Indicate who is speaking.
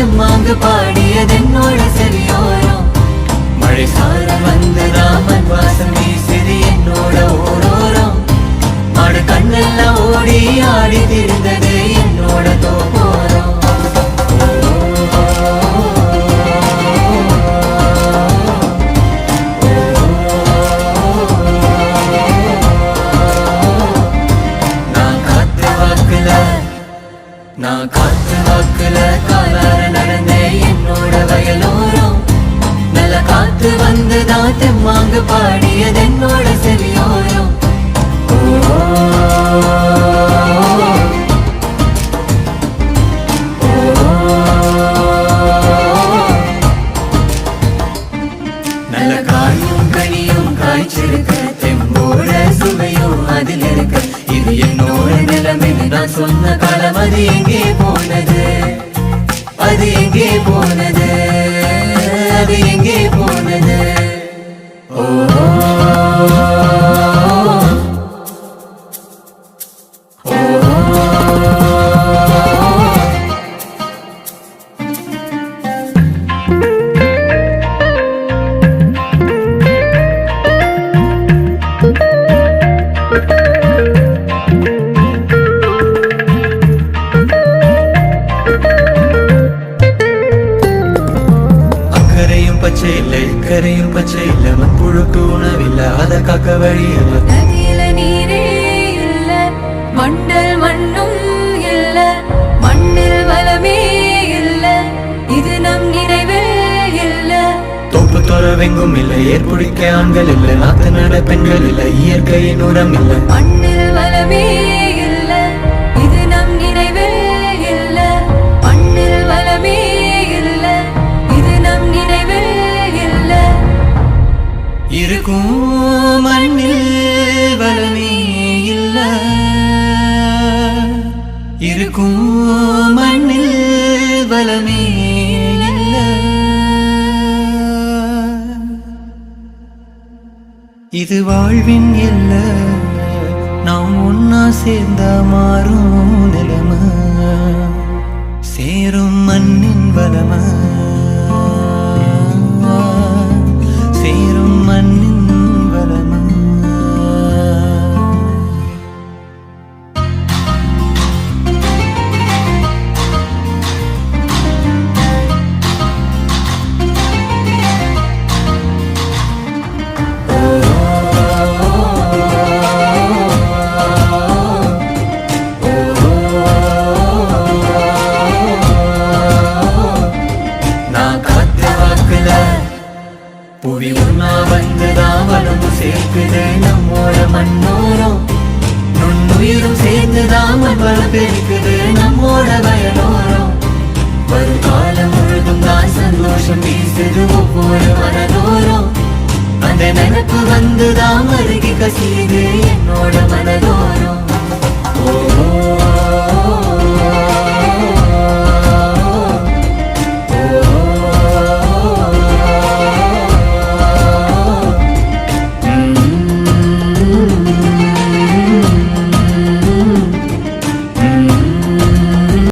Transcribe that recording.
Speaker 1: செம்மாங்கு பாடியதென்னோட செவியோரம். மழை சாரல் வந்து ராமன் வாசம் தெம்மாங்கு பாடியது நல்ல காயும் கனியும் காய்ச்சிருக்க தெம்போட சுவையும் அதில் இருக்க. இது என்னோட நிலைமைன்னு நான் சொன்ன காலம் அது எங்கே போனது? அது எங்கே போனது? அது எங்கே போனது? பச்சை இல்லை மண்புழுக்கு உணவில்லை. அதை காக்க வழி இல்லை.
Speaker 2: நதியில நீரே இல்ல. மண்டல் மண்ணும் இல்ல. மண்ணில் வளமே இல்ல. இது நம் நினைவில் இல்ல.
Speaker 1: தோப்பு துறவெங்கும் இல்லை. ஏற்புடிக்க ஆண்கள் இல்லை. நாத்து நட பெண்கள் இல்லை. இயற்கையின் உரம் இல்லை.
Speaker 2: மண்ணில்
Speaker 1: இருக்கும் மண்ணில் வளமே இல்ல. இருக்கும் மண்ணில் வளமே இல்ல. இது வாழ்வின் இல்ல. நாம் ஒன்னா சேர்ந்த மாறும் நிலம. சேரும் மண்ணின் வளமா. புவி உண்ணா வந்துதான் வளம் சேர்க்குது நம்மோட மண்ணோரம் நுண்ணுயிரும் சேர்ந்துதான் மண் வளம் பெருக்குது நம்மோட வயலோரம் வரும் காலம் முழுதும் தான் சந்தோஷம் வீசுது ஒவ்வொரு மனதோரம் அந்த நினப்பு வந்துதான் அருகி கசியுது என்னோட மனதோரம்